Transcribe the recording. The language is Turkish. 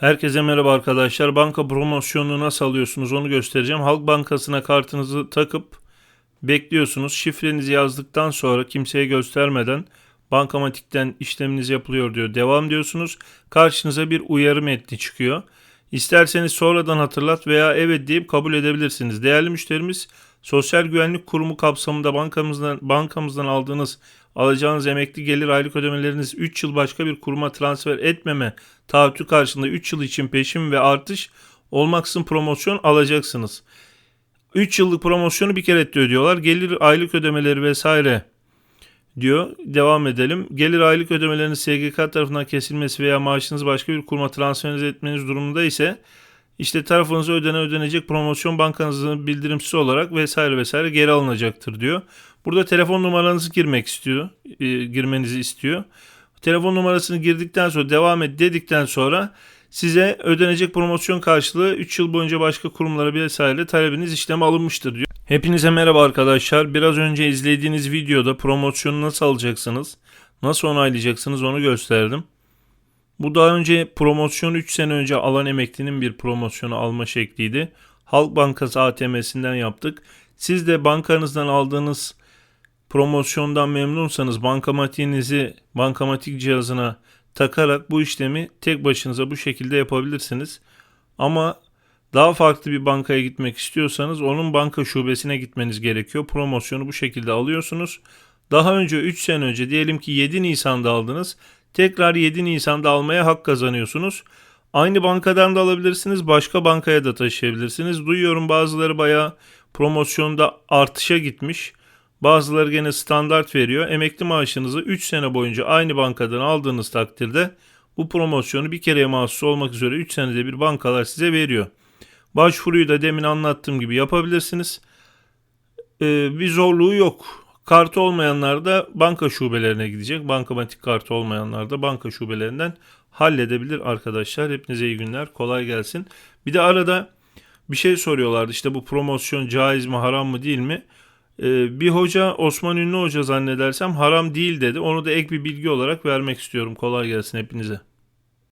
Herkese merhaba arkadaşlar. Banka promosyonunu nasıl alıyorsunuz onu göstereceğim. Halk Bankası'na kartınızı takıp bekliyorsunuz. Şifrenizi yazdıktan sonra kimseye göstermeden bankamatikten işleminiz yapılıyor diyor. Devam diyorsunuz. Karşınıza bir uyarı metni çıkıyor. İsterseniz sonradan hatırlat veya evet deyip kabul edebilirsiniz. Değerli müşterimiz Sosyal Güvenlik Kurumu kapsamında bankamızdan bankamızdan aldığınız alacağınız emekli gelir aylık ödemeleriniz 3 yıl başka bir kuruma transfer etmeme taahhütü karşılığında 3 yıl için peşin ve artış olmaksızın promosyon alacaksınız. 3 yıllık promosyonu bir kere ödüyorlar. Gelir aylık ödemeleri vesaire diyor. Devam edelim. Gelir aylık ödemeleriniz SGK tarafından kesilmesi veya maaşınızı başka bir kuruma transfer etmeniz durumunda ise işte tarafınıza ödene ödenecek promosyon bankanızın bildirimsiz olarak vesaire vesaire geri alınacaktır diyor. Burada telefon numaranızı girmek istiyor, e, girmenizi istiyor. Telefon numarasını girdikten sonra devam et dedikten sonra size ödenecek promosyon karşılığı 3 yıl boyunca başka kurumlara vesaire talebiniz işleme alınmıştır diyor. Hepinize merhaba arkadaşlar. Biraz önce izlediğiniz videoda promosyonu nasıl alacaksınız, nasıl onaylayacaksınız onu gösterdim. Bu daha önce promosyon 3 sene önce alan emeklinin bir promosyonu alma şekliydi. Halk Bankası ATM'sinden yaptık. Siz de bankanızdan aldığınız promosyondan memnunsanız bankamatiğinizi bankamatik cihazına takarak bu işlemi tek başınıza bu şekilde yapabilirsiniz. Ama daha farklı bir bankaya gitmek istiyorsanız onun banka şubesine gitmeniz gerekiyor. Promosyonu bu şekilde alıyorsunuz. Daha önce 3 sene önce diyelim ki 7 Nisan'da aldınız. Tekrar 7 Nisan'da almaya hak kazanıyorsunuz. Aynı bankadan da alabilirsiniz, başka bankaya da taşıyabilirsiniz. Duyuyorum bazıları bayağı promosyonda artışa gitmiş. Bazıları gene standart veriyor. Emekli maaşınızı 3 sene boyunca aynı bankadan aldığınız takdirde bu promosyonu bir kereye mahsus olmak üzere 3 senede bir bankalar size veriyor. Başvuruyu da demin anlattığım gibi yapabilirsiniz. Ee, bir zorluğu yok. Kartı olmayanlar da banka şubelerine gidecek. Bankamatik kartı olmayanlar da banka şubelerinden halledebilir arkadaşlar. Hepinize iyi günler. Kolay gelsin. Bir de arada bir şey soruyorlardı. İşte bu promosyon caiz mi haram mı değil mi? Ee, bir hoca Osman Ünlü Hoca zannedersem haram değil dedi. Onu da ek bir bilgi olarak vermek istiyorum. Kolay gelsin hepinize.